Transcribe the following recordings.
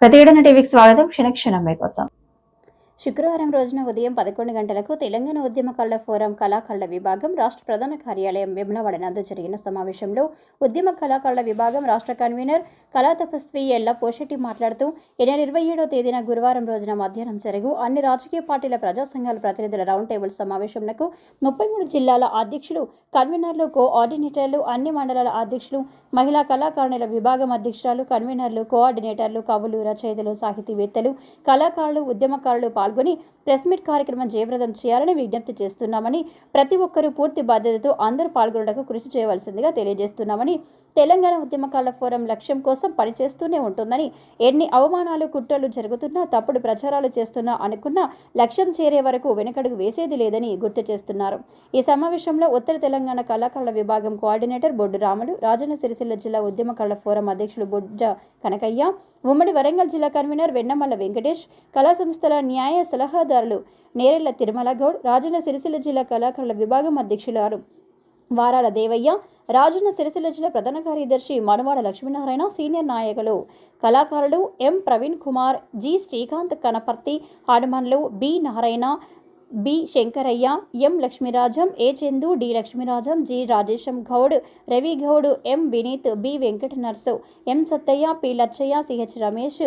ప్రతి ఏడన టీవీకి స్వాగతం. క్షణక్షణం మీకోసం. శుక్రవారం రోజున ఉదయం పదకొండు గంటలకు తెలంగాణ ఉద్యమకారుల ఫోరం కళాకారుల విభాగం రాష్ట్ర ప్రధాన కార్యాలయం విమలవాడ నందు జరిగిన సమావేశంలో ఉద్యమ కళాకారుల విభాగం రాష్ట్ర కన్వీనర్ కళా తపస్వి ఎల్ల పోషెట్టి మాట్లాడుతూ ఈ నెల ఇరవై ఏడో తేదీన గురువారం రోజున మధ్యాహ్నం జరుగు. అన్ని రాజకీయ పార్టీల ప్రజా సంఘాల ప్రతినిధుల రౌండ్ టేబుల్ సమావేశంకు ముప్పై మూడు జిల్లాల అధ్యక్షులు కన్వీనర్లు కోఆర్డినేటర్లు అన్ని మండలాల అధ్యక్షులు మహిళా కళాకారుణుల విభాగం అధ్యక్షురాలు కన్వీనర్లు కోఆర్డినేటర్లు కవులు రచయితలు సాహితీవేత్తలు కళాకారులు ఉద్యమకారులు পারবো নি ప్రెస్ మీట్ కార్యక్రమం జయప్రదం చేయాలని విజ్ఞప్తి చేస్తున్నామని ప్రతి ఒక్కరూ పూర్తి బాధ్యతతో అందరూ పాల్గొనడానికి కృషి చేయవలసిందిగా తెలియజేస్తున్నామని తెలంగాణ ఉద్యమకాల ఫోరం లక్ష్యం కోసం పనిచేస్తూనే ఉంటుందని ఎన్ని అవమానాలు కుట్రలు జరుగుతున్నా తప్పుడు ప్రచారాలు చేస్తున్నా అనుకున్నా లక్ష్యం చేరే వరకు వెనకడుగు వేసేది లేదని గుర్తు చేస్తున్నారు. ఈ సమావేశంలో ఉత్తర తెలంగాణ కళాకారుల విభాగం కోఆర్డినేటర్ బొడ్డు రాములు రాజన్న సిరిసిల్ల జిల్లా ఉద్యమకారుల ఫోరం అధ్యక్షులు బొడ్జ కనకయ్య ఉమ్మడి వరంగల్ జిల్లా కన్వీనర్ వెన్నమల్ల వెంకటేష్ కళా సంస్థల న్యాయ సలహాదారులు నేరెళ్ళ తిరుమల గౌడ్ రాజన్న సిరిసిల్ల జిల్లా కళాకారుల విభాగం అధ్యక్షులారు వారాల దేవయ్య రాజన్న సిరిసిల్ల జిల్లా ప్రధాన కార్యదర్శి మనువాడ లక్ష్మీనారాయణ సీనియర్ నాయకులు కళాకారులు M. Praveen Kumar G. Srikanth Kanaparthi Hanumanlu B. Narayana B. Shankaraiah M. Lakshmirajam A. Chandu D. Lakshmirajam G. Rajesham Goud Ravi Goud M. Vineeth B. Venkata Narsu M. Sattaiah P. Lachaiah CH Ramesh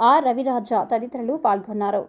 R. Raviraja తదితరులు పాల్గొన్నారు.